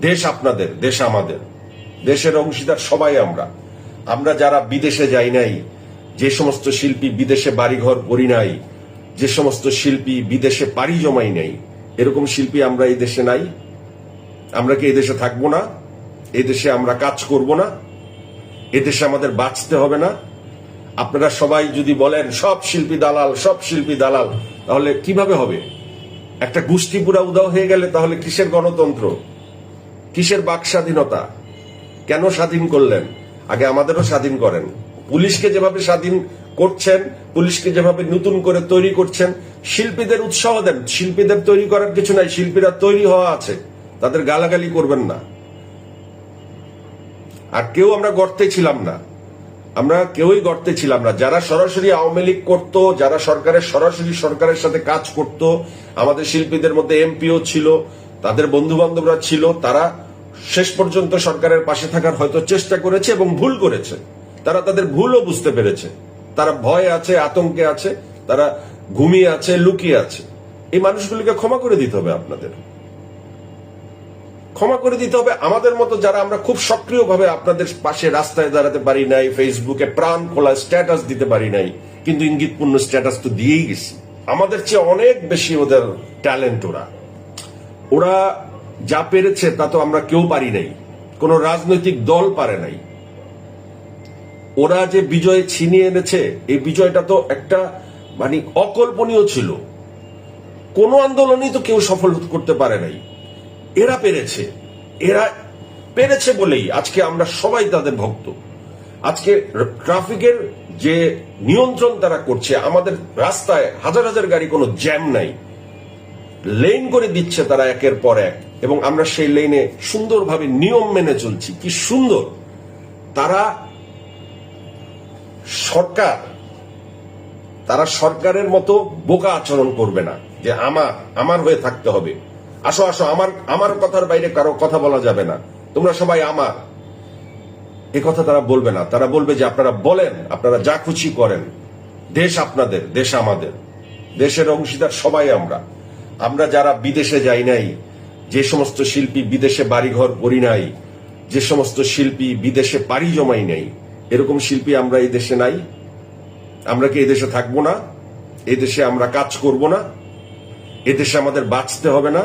দেশ আপনাদের, দেশ আমাদের। দেশের অংশীদার সবাই আমরা। আমরা যারা বিদেশে যাই নাই, যে সমস্ত শিল্পী বিদেশে বাড়িঘর করি নাই, যে সমস্ত শিল্পী বিদেশে পাড়ি জমাই নাই, এরকম শিল্পী আমরা এই দেশে নাই। আমরা কি এই দেশে থাকব না? এই দেশে আমরা কাজ করব না? এদেশে আমাদের বাঁচতে হবে না? আপনারা সবাই যদি বলেন, সব শিল্পী দালাল, সব শিল্পী দালাল, তাহলে কীভাবে হবে? একটা গোষ্ঠী পুরা উদাও হয়ে গেলে তাহলে কিসের গণতন্ত্র? কিসের বাক স্বাধীনতা? কেন স্বাধীন করলেন? আগে আমাদেরও স্বাধীন করেন। পুলিশকে যেভাবে স্বাধীন করছেন, পুলিশকে যেভাবে নতুন করে তৈরি করছেন, শিল্পীদের উৎসাহ দেন। শিল্পীদের তৈরি করার কিছু নাই, শিল্পীরা তৈরি হওয়া আছে। তাদের গালাগালি করবেন না। আর কেউ আমরা গর্তে ছিলাম না। আমরা কেউই গর্তে ছিলাম না। যারা সরাসরি আওয়ামী লীগ করত, যারা সরকারের, সরাসরি সরকারের সাথে কাজ করত, আমাদের শিল্পীদের মধ্যে এমপিও ছিল তাদের বন্ধু বান্ধবরা ছিল, তারা শেষ পর্যন্ত সরকারের পাশে থাকার হয়তো চেষ্টা করেছে এবং ভুল করেছে। তারা তাদের ভুলও বুঝতে পেরেছে। তারা ভয় আছে, আতঙ্কে আছে, তারা ঘুমিয়ে আছে, লুকিয়ে আছে। এই মানুষগুলিকে ক্ষমা করে দিতে হবে আপনাদের। ক্ষমা করে দিতে হবে আমাদের মতো যারা আমরা খুব সক্রিয়ভাবে আপনাদের পাশে রাস্তায় দাঁড়াতে পারি নাই ফেসবুকে প্রাণ খোলা স্ট্যাটাস দিতে পারি নাই, কিন্তু ইঙ্গিতপূর্ণ স্ট্যাটাস তো দিয়েই গেছি। আমাদের চেয়ে অনেক বেশি ওদের ট্যালেন্ট ওরা। ওরা যা পেরেছে তা তো আমরা কেউ পারি নাই। কোন রাজনৈতিক দল পারে নাই। ওরা যে বিজয় ছিনিয়ে এনেছে, এই বিজয়টা তো একটা মানে অকল্পনীয় ছিল। কোন আন্দোলনই তো কেউ সফল করতে পারে নাই। এরা পেরেছে। এরা পেরেছে বলেই আজকে আমরা সবাই তাদের ভক্ত। আজকে ট্রাফিকের যে নিয়ন্ত্রণ তারা করছে, আমাদের রাস্তায় হাজার হাজার গাড়ি কোনো জ্যাম নাই। লেন করে দিচ্ছে তারা একের পর এক। এবং আমরা সেই লেনে সুন্দরভাবে নিয়ম মেনে চলছি। কি সুন্দর। তারা সরকার। তারা সরকারের মতো বোকা আচরণ করবে না। যে আমার আমার হয়ে থাকতে হবে। আসো আসো, আমার আমার কথার বাইরে কারও কথা বলা যাবে না। তোমরা সবাই আমার। এ কথা তারা বলবে না। তারা বলবে যে আপনারা বলেন, আপনারা যা খুশি করেন। দেশ আপনাদের, দেশ আমাদের। দেশের অংশীদার সবাই আমরা। আমরা যারা বিদেশে যাই নাই, যে সমস্ত শিল্পী বিদেশে বাড়িঘর করি নাই, যে সমস্ত শিল্পী বিদেশে পাড়ি জমাই নাই, এরকম শিল্পী আমরা এই দেশে নাই। আমরা কি এই দেশে থাকব না? এই দেশে আমরা কাজ করব না? এদেশে আমাদের বাঁচতে হবে না?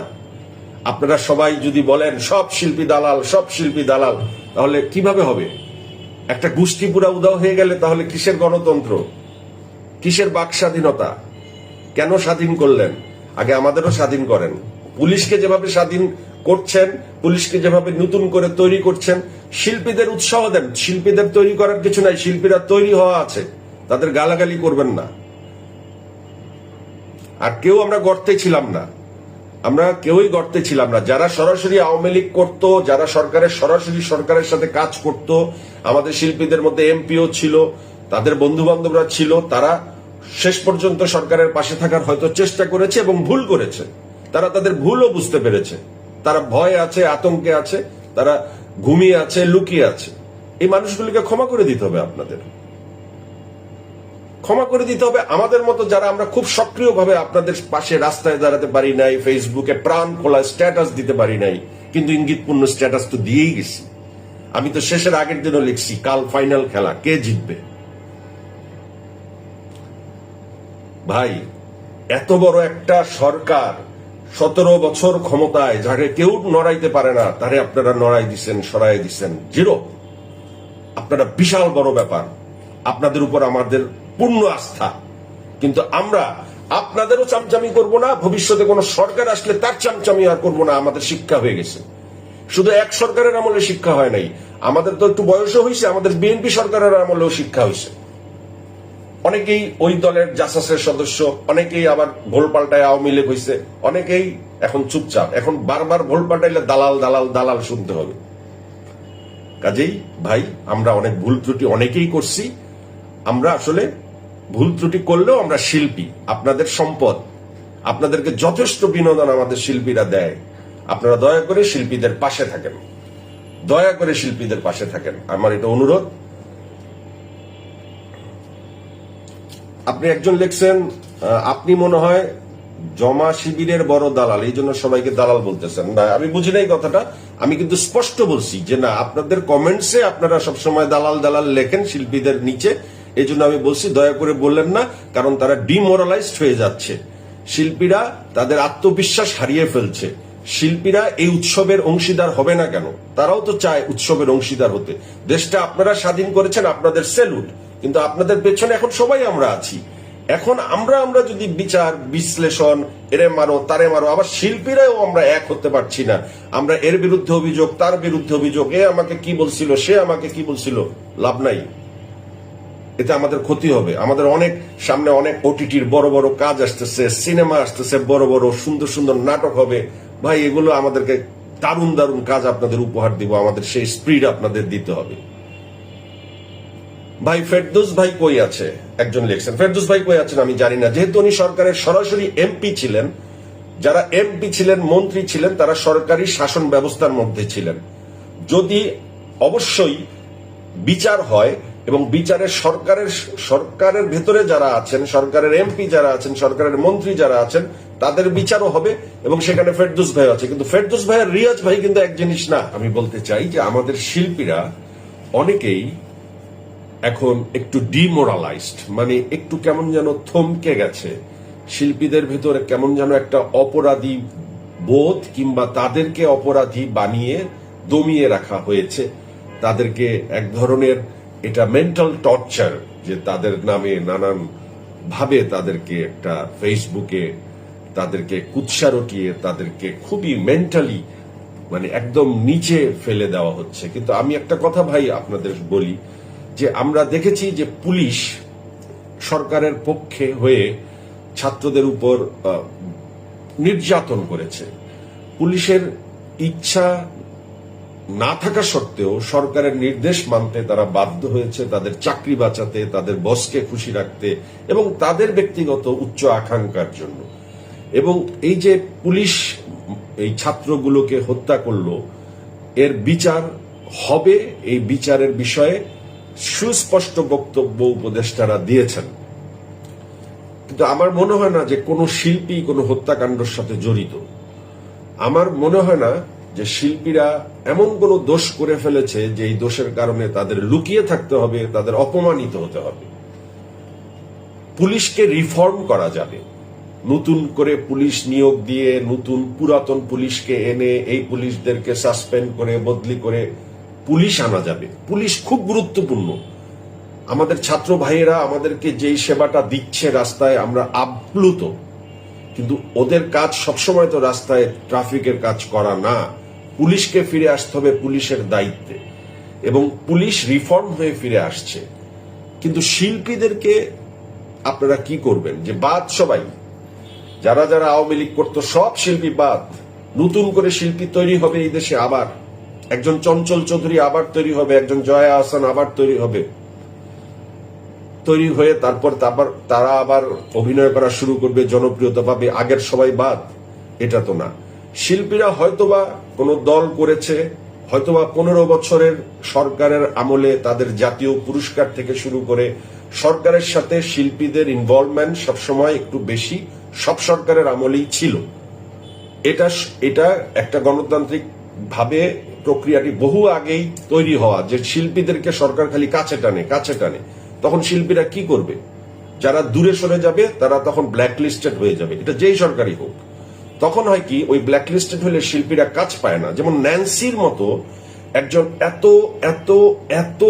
আপনারা সবাই যদি বলেন, সব শিল্পী দালাল, সব শিল্পী দালাল, তাহলে কীভাবে হবে? একটা গোষ্ঠী পুরা উদাও হয়ে গেলে তাহলে কিসের গণতন্ত্র? কিসের বাক স্বাধীনতা কেন স্বাধীন করলেন? আগে আমাদেরও স্বাধীন করেন। পুলিশকে যেভাবে স্বাধীন করছেন, পুলিশকে যেভাবে নতুন করে তৈরি করছেন, শিল্পীদের উৎসাহ দেন। শিল্পীদের তৈরি করার কিছু নাই, শিল্পীরা তৈরি হওয়া আছে। তাদের গালাগালি করবেন না। আর কেউ আমরা গর্তে ছিলাম না। আমরা কেউই গর্তে ছিলাম না। যারা সরাসরি আওয়ামী লীগ করত, যারা সরকারের, সরাসরি সরকারের সাথে কাজ করত, আমাদের শিল্পীদের মধ্যে এমপিও ছিল, তাদের বন্ধু বান্ধবরা ছিল, তারা শেষ পর্যন্ত সরকারের পাশে থাকার হয়তো চেষ্টা করেছে এবং ভুল করেছে। তারা তাদের ভুলও বুঝতে পেরেছে। তারা ভয় আছে, আতঙ্কে আছে, তারা ঘুমিয়ে আছে, লুকিয়ে আছে। এই মানুষগুলিকে ক্ষমা করে দিতে হবে আপনাদের। ক্ষমা করে দিতে হবে আমাদের মতো যারা আমরা খুব সক্রিয়ভাবে আপনাদের পাশে রাস্তায় দাঁড়াতে পারি নাই ফেসবুকে প্রাণ খোলা স্ট্যাটাস দিতে পারি নাই, কিন্তু ইঙ্গিতপূর্ণ স্ট্যাটাস তো দিয়েই গেছি। আমি তো শেষের আগের দিনও লিখছি, কাল ফাইনাল খেলা, কে জিতবে? ভাই, এত বড় একটা সরকার সতেরো বছর ক্ষমতায় যাকে কেউ নড়াইতে পারে না, তারে আপনারা নড়াই দিচ্ছেন সরাই দিচ্ছেন জিরো। আপনারা বিশাল বড় ব্যাপার। আপনাদের উপর আমাদের পূর্ণ আস্থা। কিন্তু আমরা আপনাদেরও চামচামি করব না, ভবিষ্যতে কোন সরকার আসলে তার চামচামি আর করব না, আমাদের শিক্ষা হয়ে গেছে। শুধু এক সরকারের আমলে শিক্ষা হয় নাই, আমাদের তো একটু বয়সও হয়েছে আমাদের বিএনপি সরকারের আমলেও শিক্ষা হয়েছে অনেকেই ওই দলের জাসাসের সদস্য, অনেকেই আবার ভোল পাল্টায় আওয়ামী লীগ হয়েছে অনেকেই এখন চুপচাপ। এখন বারবার ভোল পাল্টাইলে দালাল দালাল দালাল শুনতে হবে। কাজেই ভাই, আমরা অনেক ভুল ত্রুটি অনেকেই করছি। আমরা আসলে ভুল ত্রুটি করলেও আমরা শিল্পী, আপনাদের সম্পদ। আপনাদেরকে যথেষ্ট বিনোদন আমাদের শিল্পীরা দেয়। আপনারা দয়া করে শিল্পীদের পাশে থাকেন। দয়া করে শিল্পীদের পাশে থাকেন। আমার এটা অনুরোধ। আপনি একজন লিখছেন আপনি মনে হয় জমা শিবিরের বড় দালাল, এই জন্য সবাইকে দালাল বলতেছেন। না আমি বুঝি নাই কথাটা, আমি কিন্তু স্পষ্ট বলছি যে না, আপনাদের কমেন্টসে আপনারা সবসময় দালাল দালাল লেখেন শিল্পীদের নিচে, এই জন্য আমি বলছি দয়া করে বললেন না, কারণ তারা ডিমোরালাইজড হয়ে যাচ্ছে। শিল্পীরা তাদের আত্মবিশ্বাস হারিয়ে ফেলছে। শিল্পীরা এই উৎসবের অংশীদার হবে না কেন? তারাও তো চায় উৎসবের অংশীদার হতে। দেশটা আপনারা স্বাধীন করেছেন, আপনাদের সেলুট কিন্তু আপনাদের পেছনে এখন সবাই আমরা আছি। এখন আমরা আমরা যদি বিচার, বিশ্লেষণ, এরে মারো, তারে মারো, আবার শিল্পীরাও আমরা এক হতে পারছি না। আমরা এর বিরুদ্ধে অভিযোগ, তার বিরুদ্ধে অভিযোগ, এ আমাকে কি বলছিল, সে আমাকে কি বলছিল, লাভ নাই। এতে আমাদের ক্ষতি হবে। আমাদের অনেক, সামনে অনেক ওটিটির বড় বড় কাজ আসতেছে, সিনেমা আসতেছে, বড় বড়, সুন্দর সুন্দর নাটক হবে। ভাই, এগুলো আমাদেরকে দারুণ দারুণ কাজ আপনাদের উপহার দিব, আমাদের সেই স্পিড আপনাদের দিতে হবে। ভাই ফেরদৌস ভাই কই আছে? একজন লিখছেন, ফেরদোস ভাই কই আছেন আমি জানি না। যেহেতু উনি সরকারের সরাসরি এমপি ছিলেন, যারা এমপি ছিলেন, মন্ত্রী ছিলেন, তারা সরকারি শাসন ব্যবস্থার মধ্যে ছিলেন। যদি অবশ্যই বিচার হয় এবং বিচারের সরকারের সরকারের ভেতরে যারা আছেন, সরকারের এমপি যারা আছেন, সরকারের মন্ত্রী যারা আছেন, তাদের বিচারও হবে এবং সেখানে ফেরদুস ভাই আছে। কিন্তু ফেরদুস ভাই আর রিয়াজ ভাই কিন্তু এক জিনিস না। আমি বলতে চাই যে আমাদের শিল্পীরা অনেকেই এখন একটু ডিমোরালাইজড মানে একটু কেমন যেন থমকে গেছে। শিল্পীদের ভেতরে কেমন যেন একটা অপরাধী বোধ কিংবা তাদেরকে অপরাধী বানিয়ে দমিয়ে রাখা হয়েছে। তাদেরকে এক ধরনের এটা মেন্টাল টর্চার যে তাদের নামে নানান ভাবে তাদেরকে একটা ফেসবুকে তাদেরকে কুৎসা রটিয়ে তাদেরকে খুবই মেন্টালি মানে একদম নিচে ফেলে দেওয়া হচ্ছে। কিন্তু আমি একটা কথা ভাই আপনাদের বলি যে আমরা দেখেছি যে পুলিশ সরকারের পক্ষে হয়ে ছাত্রদের উপর নির্যাতন করেছে। পুলিশের ইচ্ছা না থাকা সত্ত্বেও সরকারের নির্দেশ মানতে তারা বাধ্য হয়েছে তাদের চাকরি বাঁচাতে, তাদের বসকে খুশি রাখতে এবং তাদের ব্যক্তিগত উচ্চ আকাঙ্ক্ষার জন্য। এবং এই যে পুলিশ এই ছাত্রগুলোকে হত্যা করল, এর বিচার হবে এই বিচারের বিষয়ে সুস্পষ্ট বক্তব্য উপদেষ্টারা দিয়েছেন। কিন্তু আমার মনে হয় না যে কোনো শিল্পী কোনো হত্যাকাণ্ডের সাথে জড়িত। আমার মনে হয় না যে শিল্পীরা এমন কোনো দোষ করে ফেলেছে যে এই দোষের কারণে তাদের লুকিয়ে থাকতে হবে, তাদের অপমানিত হতে হবে। পুলিশকে রিফর্ম করা যাবে। নতুন করে পুলিশ নিয়োগ দিয়ে নতুন পুরাতন পুলিশকে এনে এই পুলিশদেরকে সাসপেন্ড করে, বদলি করে পুলিশ আনা যাবে। পুলিশ খুব গুরুত্বপূর্ণ। আমাদের ছাত্র ভাইয়েরা আমাদেরকে যেই সেবাটা দিচ্ছে রাস্তায়, আমরা আপ্লুত। কিন্তু ওদের কাজ সবসময় তো রাস্তায় ট্রাফিকের কাজ করা না। পুলিশকে ফিরে আসতে হবে পুলিশের দায়িত্বে। এবং পুলিশ রিফর্ম হয়ে ফিরে আসছে। কিন্তু শিল্পীদেরকে আপনারা কি করবেন? যে বাদ সবাই। যারা যারা আওয়ামী লীগ করতো, সব শিল্পী বাদ। নতুন করে শিল্পী তৈরি হবে এই দেশে আবার। একজন চঞ্চল চৌধুরী আবার তৈরি হবে, একজন জয়া আহসান আবার তৈরি হবে। তৈরি হয়ে তারপর তারপর তারা আবার অভিনয় করা শুরু করবে, জনপ্রিয়তা পাবে, আগের সবাই বাদ, এটা তো না। শিল্পীরা হয়তোবা কোনো দল করেছে, হয়তোবা পনেরো বছরের সরকারের আমলে তাদের জাতীয় পুরস্কার থেকে শুরু করে সরকারের সাথে শিল্পীদের ইনভলভমেন্ট সবসময় একটু বেশি, সব সরকারের আমলেই ছিল। এটা এটা একটা গণতান্ত্রিক ভাবে প্রক্রিয়াটি বহু আগেই তৈরি হওয়া, যে শিল্পীদেরকে সরকার খালি কাছে টানে কাছে টানে। তখন শিল্পীরা কি করবে? যারা দূরে সরে যাবে, তারা তখন ব্ল্যাক লিস্টেড হয়ে যাবে। এটা যেই সরকারই হোক। তখন হয় কি, ওই ব্ল্যাক লিস্টেড হলে শিল্পীরা কাজ পায় না। যেমন ন্যান্সির মতো একজন এত এত এত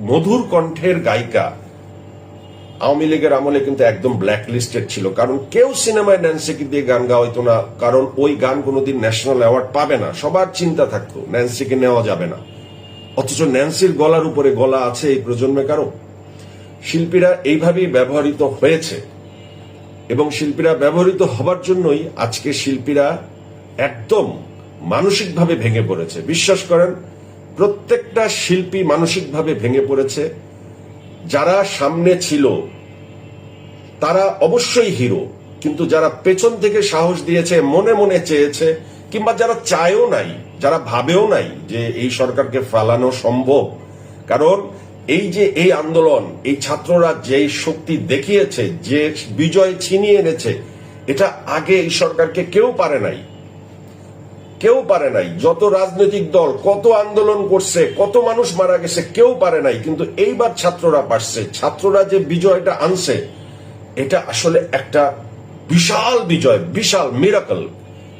মধুর কণ্ঠের গায়িকা আওয়ামী লীগের আমলে কিন্তু একদম ব্ল্যাক লিস্টেড ছিল। কারণ কেউ সিনেমায় ন্যান্সিকে দিয়ে গান গাওয়াইতো না, কারণ ওই গান কোনোদিন ন্যাশনাল অ্যাওয়ার্ড পাবে না। সবার চিন্তা থাকতো ন্যান্সিকে নেওয়া যাবে না। অথচ ন্যান্সির গলার উপরে গলা আছে এই প্রজন্মে কারও? শিল্পীরা এইভাবেই ব্যবহৃত হয়েছে। এবং শিল্পীরা ব্যবহৃত হবার জন্যই আজকে শিল্পীরা একদম মানসিকভাবে ভেঙে পড়েছে। বিশ্বাস করেন, প্রত্যেকটা শিল্পী মানসিকভাবে ভেঙে পড়েছে। যারা সামনে ছিল, তারা অবশ্যই হিরো। কিন্তু যারা পেছন থেকে সাহস দিয়েছে, মনে মনে চেয়েছে, কিংবা যারা চায়ও নাই, যারা ভাবেও নাই যে এই সরকারকে ফেলানো সম্ভব। কারণ এই যে এই আন্দোলন, এই ছাত্ররা যেই শক্তি দেখিয়েছে, যে বিজয় ছিনিয়ে এনেছে, এটা আগে এই সরকারকে কেউ পারে নাই। কেউ পারে নাই। যত রাজনৈতিক দল, কত আন্দোলন করছে, কত মানুষ মারা গেছে, কেউ পারে নাই। কিন্তু এইবার ছাত্ররা পারছে ছাত্ররা যে বিজয়টা আনছে, এটা আসলে একটা বিশাল বিজয়, বিশাল মিরাকল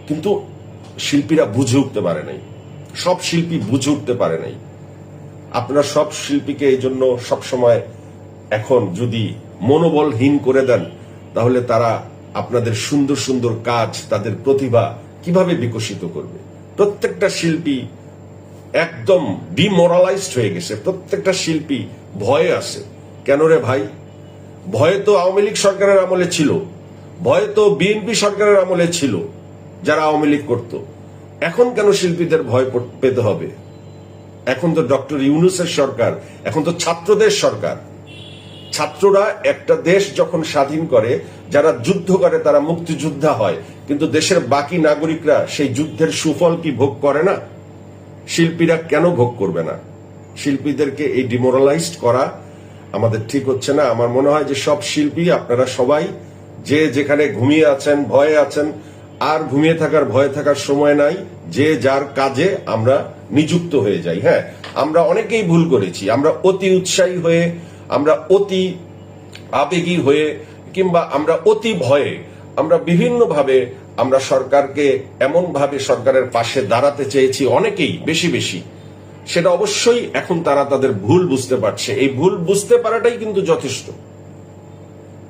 কিন্তু শিল্পীরা বুঝে উঠতে পারে নাই। সব শিল্পী বুঝে উঠতে পারে নাই। আপনারা সব শিল্পীকে এই জন্য সবসময় এখন যদি মনোবলহীন করে দেন, তাহলে তারা আপনাদের সুন্দর সুন্দর কাজ, তাদের প্রতিভা কীভাবে বিকশিত করবে? প্রত্যেকটা শিল্পী একদম ডিমোরালাইজড হয়ে গেছে। প্রত্যেকটা শিল্পী ভয়ে আছে। কেন রে ভাই? ভয় তো আওয়ামী লীগ সরকারের আমলে ছিল। ভয় তো বিএনপি সরকারের আমলে ছিল, যারা আওয়ামী লীগ করত। এখন কেন শিল্পীদের ভয় পেতে হবে? এখন তো ডক্টর ইউনুসের সরকার, এখন তো ছাত্রদের সরকার। ছাত্ররা একটা দেশ যখন স্বাধীন করে, যারা যুদ্ধ করে, তারা মুক্তিযোদ্ধা হয়। কিন্তু দেশের বাকি নাগরিকরা সেই যুদ্ধের সুফল কি ভোগ করে না? শিল্পীরা কেন ভোগ করবে না? শিল্পীদেরকে এই ডিমোরালাইজড করা আমাদের ঠিক হচ্ছে না। আমার মনে হয় যে সব শিল্পী, আপনারা সবাই যে যেখানে ঘুমিয়ে আছেন, ভয়ে আছেন, আর ঘুমিয়ে থাকার, ভয়ে থাকার সময় নাই, যে যার কাজে আমরা নিযুক্ত হয়ে যাই। হ্যাঁ আমরা অনেকেই ভুল করেছি। আমরা অতি উৎসাহী হয়ে, আমরা অতি আবেগী হয়ে, কিংবা আমরা অতি ভয়ে, আমরা বিভিন্নভাবে আমরা সরকারকে এমন ভাবে সরকারের পাশে দাঁড়াতে চেয়েছি অনেকেই, বেশি বেশি। সেটা অবশ্যই এখন তারা তাদের ভুল বুঝতে পারছে। এই ভুল বুঝতে পারাটাই কিন্তু যথেষ্ট।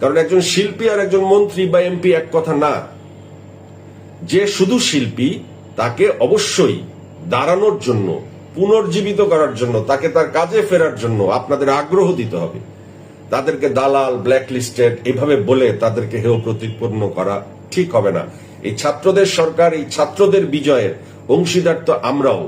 কারণ একজন শিল্পী আর একজন মন্ত্রী বা এমপি এক কথা না। যে শুধু শিল্পী, তাকে অবশ্যই দাঁড়ানোর জন্য, পুনর্জীবিত করার জন্য, তাকে তার কাজে ফেরার জন্য আপনাদের আগ্রহ দিতে হবে। তাদেরকে দালাল ব্ল্যাক লিস্টেড এভাবে বলে তাদেরকে হেয় প্রতিপন্ন করা ঠিক হবে না। এই ছাত্রদের সরকার এই ছাত্রদের বিজয়ের অংশীদার তো আমরাও।